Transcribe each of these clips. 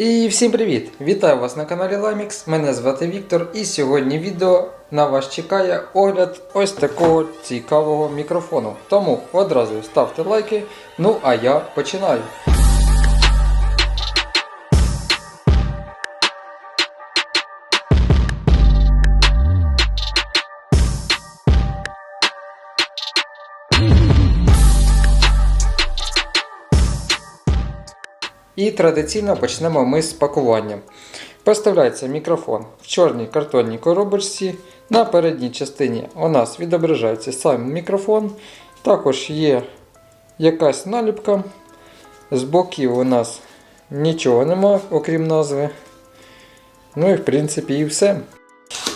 І всім привіт! Вітаю вас на каналі Lamix. Мене звати Віктор, і сьогодні відео на вас чекає огляд ось такого цікавого мікрофону. Тому одразу ставте лайки. Ну а я починаю. І традиційно почнемо ми з пакування. Поставляється мікрофон в чорній картонній коробочці. На передній частині у нас відображається сам мікрофон. Також є якась наліпка. З боків у нас нічого нема, окрім назви. Ну і в принципі і все.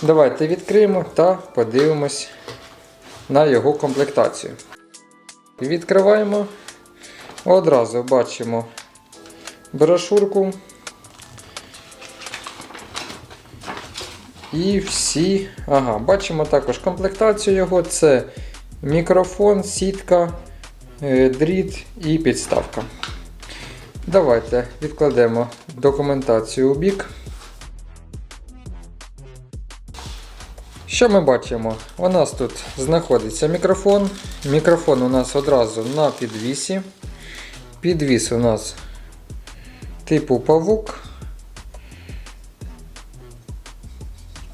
Давайте відкриємо та подивимось на його комплектацію. Відкриваємо. Одразу бачимо брошурку. І всі. Ага, бачимо також комплектацію його. Це мікрофон, сітка, е, дріт і підставка. Давайте відкладемо документацію у бік. Що ми бачимо? У нас тут знаходиться мікрофон. Мікрофон у нас одразу на підвісі. Підвіс у нас типу павук.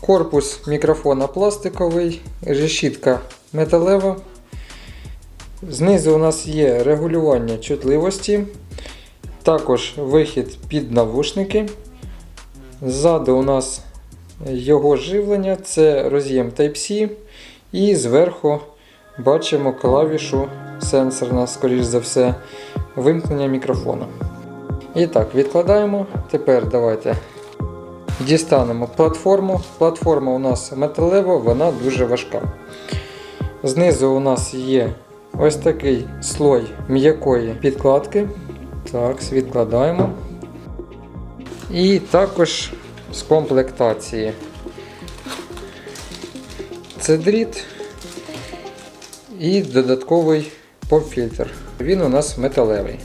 Корпус мікрофона пластиковий, решітка металева. Знизу у нас є регулювання чутливості, також вихід під навушники. Ззаду у нас його живлення це роз'єм Type-C. І зверху бачимо клавішу сенсорна, скоріш за все, вимкнення мікрофона. І так, відкладаємо. Тепер давайте дістанемо платформу. Платформа у нас металева, вона дуже важка. Знизу у нас є ось такий слой м'якої підкладки. Так, відкладаємо. І також з комплектації. Це дріт і додатковий поп-фільтр. Він у нас металевий.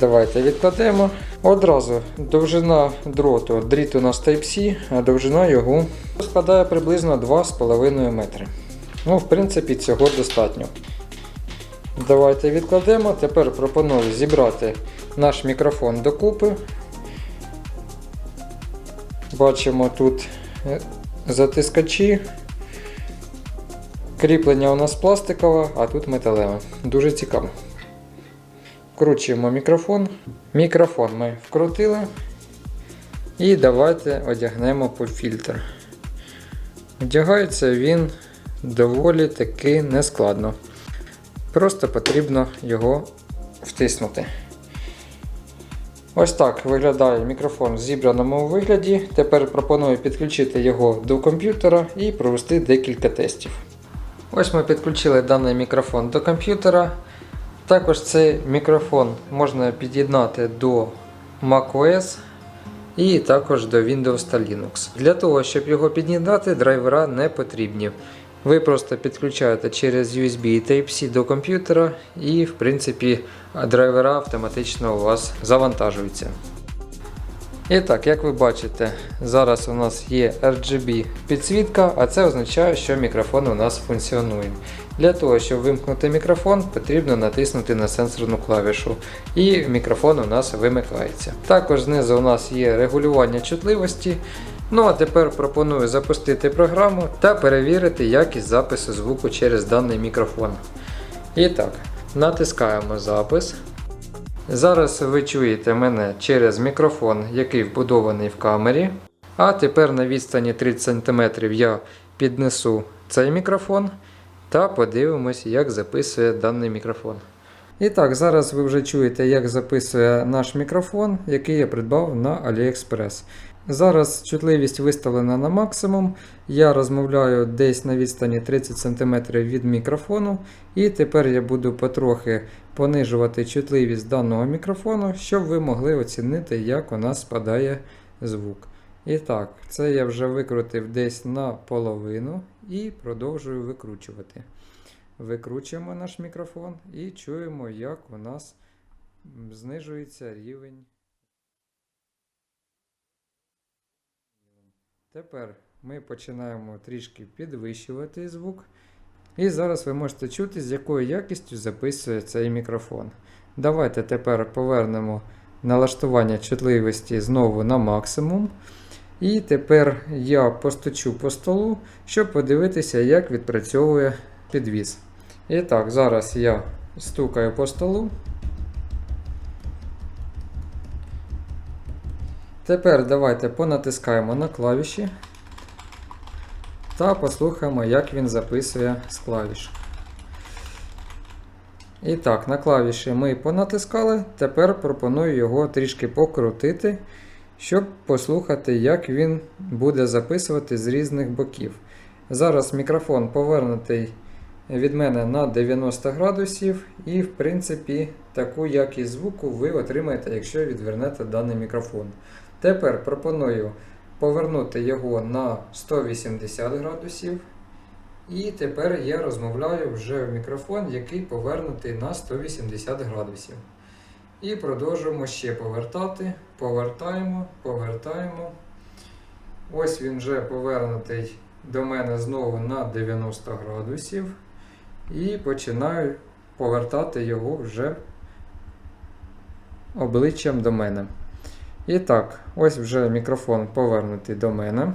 Давайте відкладемо. Одразу довжина дроту. Дріт у нас Type-C, а довжина його складає приблизно 2,5 метри. Ну, в принципі, цього достатньо. Давайте відкладемо. Тепер пропоную зібрати наш мікрофон докупи. Бачимо тут е, затискачі. Кріплення у нас пластикове, а тут металеве. Дуже цікаво. Вкручуємо мікрофон. Мікрофон ми вкрутили. І давайте одягнемо по фільтр. Одягається він доволі таки нескладно. Просто потрібно його втиснути. Ось так виглядає мікрофон в зібраному вигляді. Тепер пропоную підключити його до комп'ютера і провести декілька тестів. Ось ми підключили даний мікрофон до комп'ютера. Також цей мікрофон можна під'єднати до macOS і також до Windows та Linux. Для того, щоб його під'єднати, драйвера не потрібні. Ви просто підключаєте через USB і Type-C до комп'ютера і, в принципі, драйвера автоматично у вас завантажуються. І так, як ви бачите, зараз у нас є RGB підсвітка, а це означає, що мікрофон у нас функціонує. Для того, щоб вимкнути мікрофон, потрібно натиснути на сенсорну клавішу, і мікрофон у нас вимикається. Також знизу у нас є регулювання чутливості. Ну а тепер пропоную запустити програму та перевірити якість запису звуку через даний мікрофон. І так, натискаємо запис. Зараз ви чуєте мене через мікрофон, який вбудований в камері. А тепер на відстані 30 см я піднесу цей мікрофон та подивимось, як записує даний мікрофон. І так, зараз ви вже чуєте, як записує наш мікрофон, який я придбав на AliExpress. Зараз чутливість виставлена на максимум. Я розмовляю десь на відстані 30 см від мікрофону. І тепер я буду потрохи понижувати чутливість даного мікрофону, щоб ви могли оцінити, як у нас спадає звук. І так, це я вже викрутив десь на половину і продовжую викручувати. Викручуємо наш мікрофон і чуємо, як у нас знижується рівень. Тепер ми починаємо трішки підвищувати звук. І зараз ви можете чути, з якою якістю записує цей мікрофон. Давайте тепер повернемо налаштування чутливості знову на максимум. І тепер я постучу по столу, щоб подивитися, як відпрацьовує підвіз. І так, зараз я стукаю по столу. Тепер давайте понатискаємо на клавіші та послухаємо, як він записує з клавіш. І так, на клавіші ми понатискали. Тепер пропоную його трішки покрутити, щоб послухати, як він буде записувати з різних боків. Зараз мікрофон повернутий від мене на 90 градусів, і, в принципі, таку якість звуку ви отримаєте, якщо відвернете даний мікрофон. Тепер пропоную повернути його на 180 градусів. І тепер я розмовляю вже в мікрофон, який повернутий на 180 градусів. І продовжуємо ще повертати, повертаємо, повертаємо. Ось він вже повернутий до мене знову на 90 градусів. І починаю повертати його вже обличчям до мене. І так, ось вже мікрофон повернутий до мене.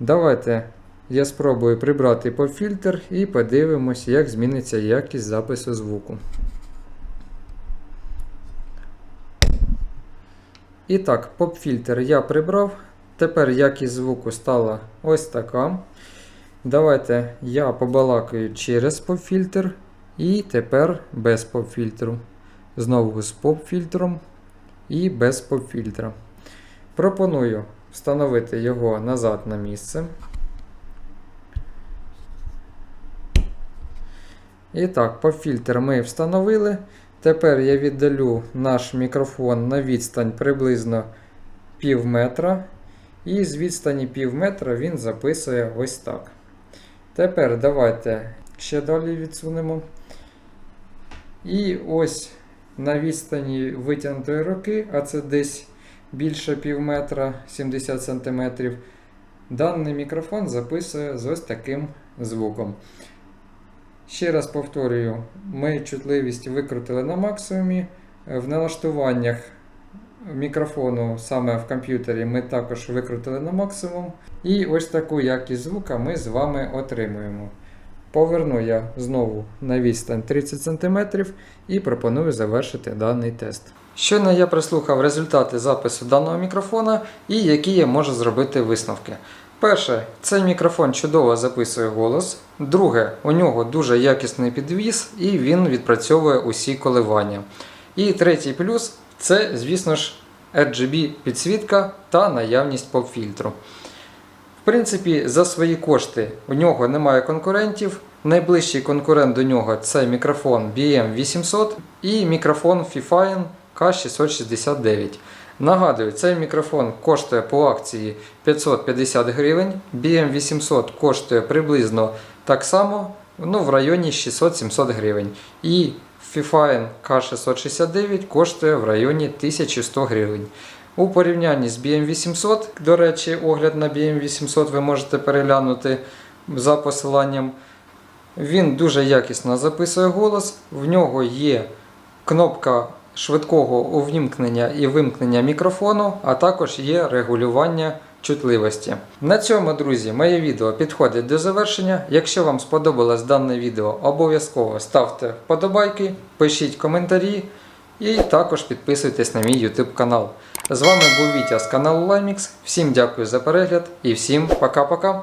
Давайте я спробую прибрати поп-фільтр і подивимось, як зміниться якість запису звуку. І так, поп-фільтр я прибрав. Тепер якість звуку стала ось така. Давайте я побалакаю через поп-фільтр. І тепер без поп-фільтру. Знову з поп-фільтром і без поп-фільтра. Пропоную встановити його назад на місце. І так, поп-фільтр ми встановили. Тепер я віддалю наш мікрофон на відстань приблизно пів метра. І з відстані пів метра він записує ось так. Тепер давайте ще далі відсунемо. І ось на відстані витягнутої руки, а це десь більше пів метра 70 см, даний мікрофон записує з ось таким звуком. Ще раз повторюю, ми чутливість викрутили на максимумі. В налаштуваннях мікрофону саме в комп'ютері ми також викрутили на максимум. І ось таку якість звука ми з вами отримуємо. Поверну я знову на відстань 30 см і пропоную завершити даний тест. Щойно я прислухав результати запису даного мікрофона і які я можу зробити висновки. Перше, цей мікрофон чудово записує голос. Друге, у нього дуже якісний підвіз і він відпрацьовує усі коливання. І третій плюс це, звісно ж, RGB підсвітка та наявність поп-фільтру. В принципі, за свої кошти у нього немає конкурентів. Найближчий конкурент до нього це мікрофон BM800 і мікрофон Fifine K669. Нагадую, цей мікрофон коштує по акції 550 гривень, BM800 коштує приблизно так само, ну в районі 600-700 гривень. І Fifine K669 коштує в районі 1100 гривень. У порівнянні з BM800, до речі, огляд на BM800 ви можете переглянути за посиланням. Він дуже якісно записує голос, в нього є кнопка швидкого увімкнення і вимкнення мікрофону, а також є регулювання чутливості. На цьому, друзі, моє відео підходить до завершення. Якщо вам сподобалось дане відео, обов'язково ставте вподобайки, пишіть коментарі і також підписуйтесь на мій YouTube канал. З вами був Вітя з каналу Limix. Всім дякую за перегляд і всім пока-пока.